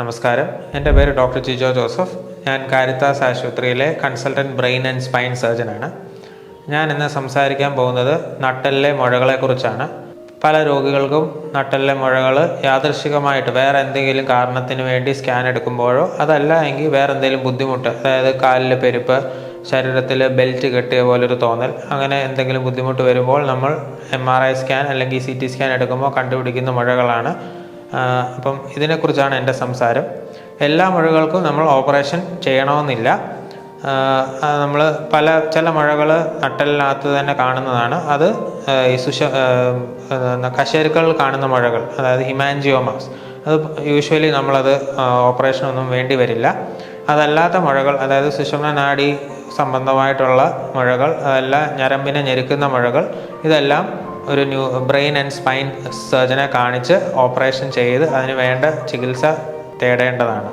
നമസ്കാരം. എന്റെ പേര് ഡോക്ടർ ജിജോ ജോസഫ്. ഞാൻ കാരിത്താസ് ആശുപത്രിയിലെ കൺസൾട്ടന്റ് ബ്രെയിൻ ആൻഡ് സ്പൈൻ സർജനാണ്. ഞാൻ ഇന്ന് സംസാരിക്കാൻ പോകുന്നത് നട്ടലിലെ മുഴകളെക്കുറിച്ചാണ് പല രോഗികൾക്കും നട്ടലിലെ മുഴകൾ യാദൃശികമായിട്ട് വേറെ എന്തെങ്കിലും കാരണത്തിന് വേണ്ടി സ്കാൻ എടുക്കുമ്പോഴോ അതല്ല എങ്കിൽ വേറെ എന്തെങ്കിലും ബുദ്ധിമുട്ട് അതായത് കാലിലെ പെരുപ്പ് ശരീരത്തിൽ ബെൽറ്റ് കെട്ടിയ പോലൊരു തോന്നൽ അങ്ങനെ എന്തെങ്കിലും ബുദ്ധിമുട്ട് വരുമ്പോൾ നമ്മൾ എം ആർ ഐ സ്കാൻ അല്ലെങ്കിൽ സി ടി സ്കാൻ എടുക്കുമ്പോൾ കണ്ടുപിടിക്കുന്ന മുഴകളാണ് അപ്പം ഇതിനെക്കുറിച്ചാണ് എന്റെ സംസാരം. എല്ലാ മുഴകൾക്കും നമ്മൾ ഓപ്പറേഷൻ ചെയ്യണമെന്നില്ല. നമ്മൾ പല ചില മുഴകൾ നട്ടലിനകത്ത് തന്നെ കാണുന്നതാണ്. അത് ഈ സുഷ കശേരുക്കൾ കാണുന്ന മുഴകൾ അതായത് ഹിമാൻജിയോമാസ്. അത് യൂഷ്വലി നമ്മളത് ഓപ്പറേഷൻ ഒന്നും വേണ്ടി വരില്ല. അതല്ലാത്ത മുഴകൾ അതായത് സുഷമ നാഡി സംബന്ധമായിട്ടുള്ള മുഴകൾ അതല്ല ഞരമ്പിനെ ഞെരുക്കുന്ന മുഴകൾ ഇതെല്ലാം ഒരു ന്യൂ ബ്രെയിൻ ആൻഡ് സ്പൈൻ സർജനെ കാണിച്ച് ഓപ്പറേഷൻ ചെയ്ത് അതിന് വേണ്ട ചികിത്സ തേടേണ്ടതാണ്.